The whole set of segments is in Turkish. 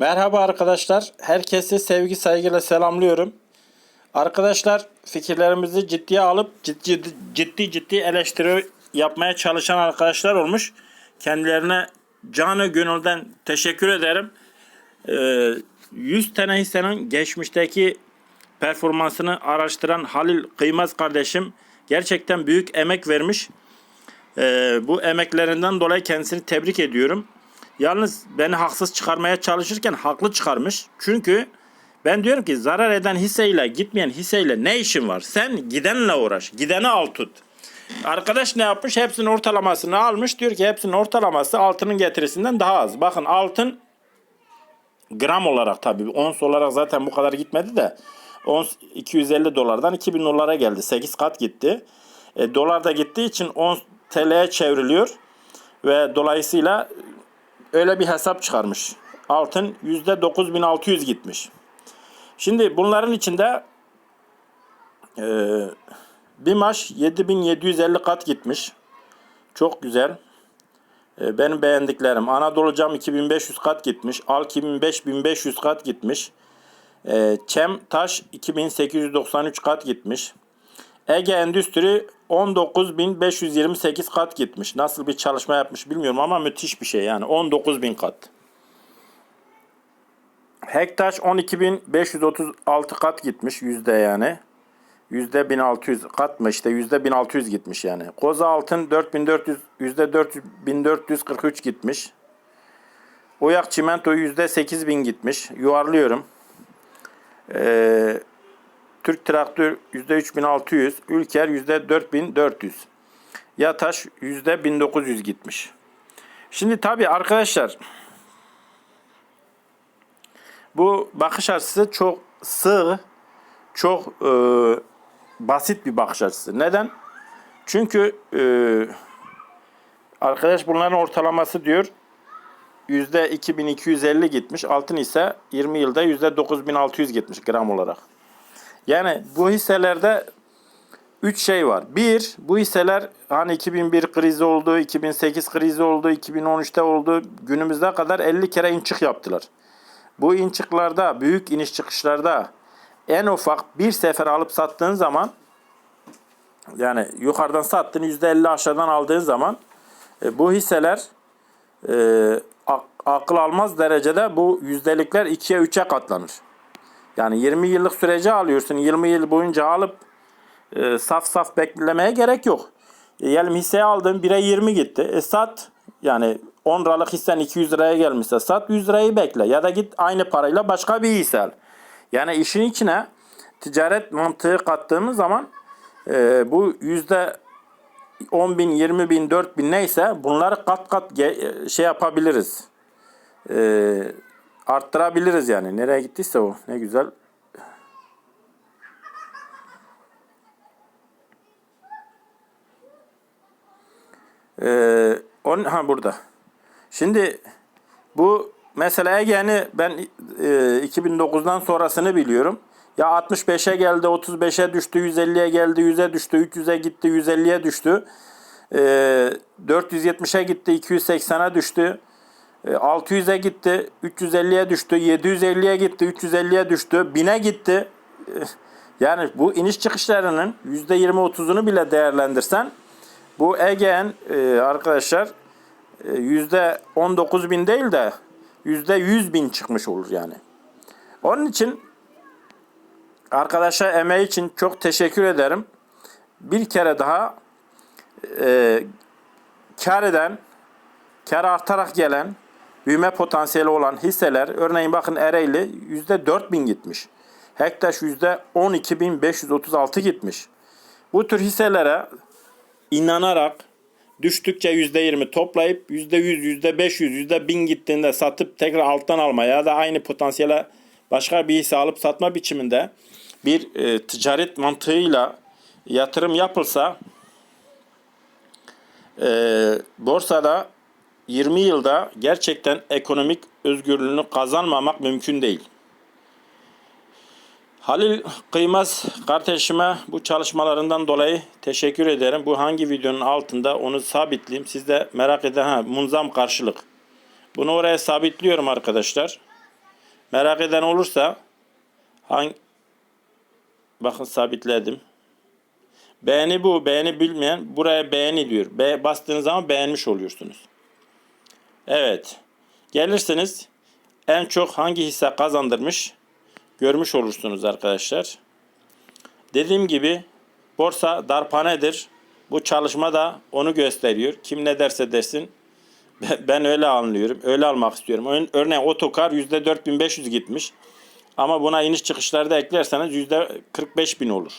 Merhaba arkadaşlar. Herkesi sevgi saygıyla selamlıyorum. Arkadaşlar fikirlerimizi ciddiye alıp ciddi ciddi ciddi eleştiri yapmaya çalışan arkadaşlar olmuş. Kendilerine canı gönülden teşekkür ederim. Ee, 100 tane hissenin geçmişteki performansını araştıran Halil Kıymaz kardeşim gerçekten büyük emek vermiş. Ee, bu emeklerinden dolayı kendisini tebrik ediyorum. Yalnız beni haksız çıkarmaya çalışırken haklı çıkarmış. Çünkü ben diyorum ki zarar eden hisseyle gitmeyen hisseyle ne işin var? Sen gidenle uğraş. Gideni al tut. Arkadaş ne yapmış? Hepsinin ortalamasını almış. Diyor ki hepsinin ortalaması altının getirisinden daha az. Bakın altın gram olarak tabii ons olarak zaten bu kadar gitmedi de ons 250 dolardan 2000 dolara geldi. 8 kat gitti. E, dolar da gittiği için ons TL'ye çevriliyor ve dolayısıyla öyle bir hesap çıkarmış. Altın %9600 gitmiş. Şimdi bunların içinde e, bir maç 7750 kat gitmiş. Çok güzel. E, benim beğendiklerim. Anadolu Cam 2500 kat gitmiş. Alk 5500 kat gitmiş. E, Çem Taş 2893 kat gitmiş. Ege Endüstri 19.528 kat gitmiş. Nasıl bir çalışma yapmış bilmiyorum ama müthiş bir şey yani. 19.000 kat. Hektaş 12.536 kat gitmiş yüzde yani. Yüzde 1600 kat mı işte yüzde 1600 gitmiş yani. Koza altın 4400 yüzde 4443 gitmiş. Oyak çimento yüzde 8000 gitmiş. Yuvarlıyorum. Ee, Türk Traktör %3600, Ülker %4400. Yataş %1900 gitmiş. Şimdi tabi arkadaşlar bu bakış açısı çok sığ, çok e, basit bir bakış açısı. Neden? Çünkü e, arkadaş bunların ortalaması diyor yüzde 2250 gitmiş. Altın ise 20 yılda yüzde 9600 gitmiş gram olarak. Yani bu hisselerde 3 şey var. Bir, bu hisseler hani 2001 krizi oldu, 2008 krizi oldu, 2013'te oldu. Günümüzde kadar 50 kere inçik yaptılar. Bu inçiklarda, büyük iniş çıkışlarda en ufak bir sefer alıp sattığın zaman yani yukarıdan sattın %50 aşağıdan aldığın zaman e, bu hisseler e, ak- akıl almaz derecede bu yüzdelikler 2'ye 3'e katlanır. Yani 20 yıllık süreci alıyorsun. 20 yıl boyunca alıp e, saf saf beklemeye gerek yok. E, diyelim hisseyi aldın 1'e 20 gitti. E, sat yani 10 liralık hissen 200 liraya gelmişse sat 100 lirayı bekle. Ya da git aynı parayla başka bir hisse al. Yani işin içine ticaret mantığı kattığımız zaman e, bu yüzde 10 bin, 20 bin, 4 bin neyse bunları kat kat ge- şey yapabiliriz. Eee arttırabiliriz yani. Nereye gittiyse o. Ne güzel. Ee, on, ha burada. Şimdi bu mesela Ege'ni ben e, 2009'dan sonrasını biliyorum. Ya 65'e geldi, 35'e düştü, 150'ye geldi, 100'e düştü, 300'e gitti, 150'ye düştü. E, 470'e gitti, 280'e düştü. 600'e gitti, 350'ye düştü, 750'ye gitti, 350'ye düştü, 1000'e gitti. E, Yani bu iniş çıkışlarının %20-30'unu bile değerlendirsen bu Ege'nin e, arkadaşlar e, %19 bin değil de %100 bin çıkmış olur yani. Onun için arkadaşa emeği için çok teşekkür ederim. Bir kere daha e, kar eden, kar artarak gelen, büyüme potansiyeli olan hisseler, örneğin bakın Ereğli %4000 gitmiş. Hektaş %12536 gitmiş. Bu tür hisselere inanarak düştükçe %20 toplayıp %100, %500, %1000 gittiğinde satıp tekrar alttan alma ya da aynı potansiyele başka bir hisse alıp satma biçiminde bir e, ticaret mantığıyla yatırım yapılsa e, borsada 20 yılda gerçekten ekonomik özgürlüğünü kazanmamak mümkün değil. Halil Kıymaz kardeşime bu çalışmalarından dolayı teşekkür ederim. Bu hangi videonun altında onu sabitleyeyim. Siz de merak eden ha munzam karşılık. Bunu oraya sabitliyorum arkadaşlar. Merak eden olursa hangi bakın sabitledim. Beğeni bu. Beğeni bilmeyen buraya beğeni diyor. Be bastığınız zaman beğenmiş oluyorsunuz. Evet. Gelirsiniz en çok hangi hisse kazandırmış görmüş olursunuz arkadaşlar. Dediğim gibi borsa darpanedir. Bu çalışma da onu gösteriyor. Kim ne derse desin. Ben- öyle anlıyorum. Öyle almak istiyorum. Ör- Örneğin otokar %4500 gitmiş. Ama buna iniş çıkışlarda eklerseniz %45000 olur.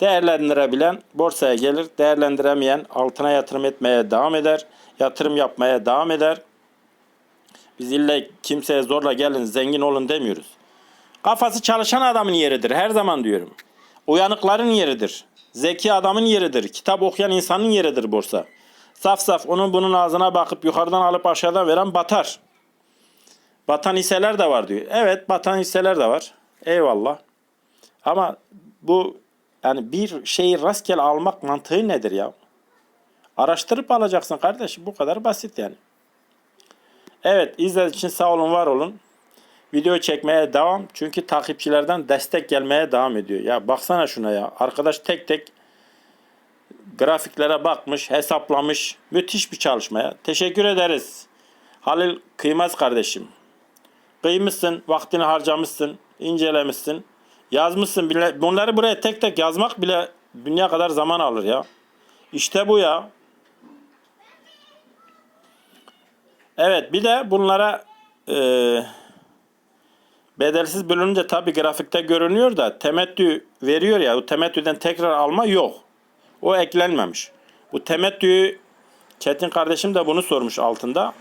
Değerlendirebilen borsaya gelir. Değerlendiremeyen altına yatırım etmeye devam eder. Yatırım yapmaya devam eder. Biz illa kimseye zorla gelin zengin olun demiyoruz. Kafası çalışan adamın yeridir. Her zaman diyorum. Uyanıkların yeridir. Zeki adamın yeridir. Kitap okuyan insanın yeridir borsa. Saf saf onun bunun ağzına bakıp yukarıdan alıp aşağıdan veren batar. Batan hisseler de var diyor. Evet batan hisseler de var. Eyvallah. Ama bu yani bir şeyi rastgele almak mantığı nedir ya? Araştırıp alacaksın kardeşim. Bu kadar basit yani. Evet izlediğiniz için sağ olun var olun. Video çekmeye devam. Çünkü takipçilerden destek gelmeye devam ediyor. Ya baksana şuna ya. Arkadaş tek tek grafiklere bakmış, hesaplamış. Müthiş bir çalışmaya. Teşekkür ederiz. Halil Kıymaz kardeşim. Kıymışsın, vaktini harcamışsın, incelemişsin. Yazmışsın bile. Bunları buraya tek tek yazmak bile dünya kadar zaman alır ya. İşte bu ya. Evet bir de bunlara eee bedelsiz bölününce tabi grafikte görünüyor da temettü veriyor ya o temettüden tekrar alma yok. O eklenmemiş. Bu temettüyü Çetin kardeşim de bunu sormuş altında.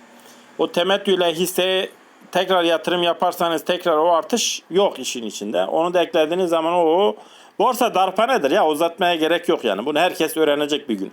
O temettüyle hisseye tekrar yatırım yaparsanız tekrar o artış yok işin içinde. Onu da eklediğiniz zaman o borsa darpanedir ya uzatmaya gerek yok yani. Bunu herkes öğrenecek bir gün.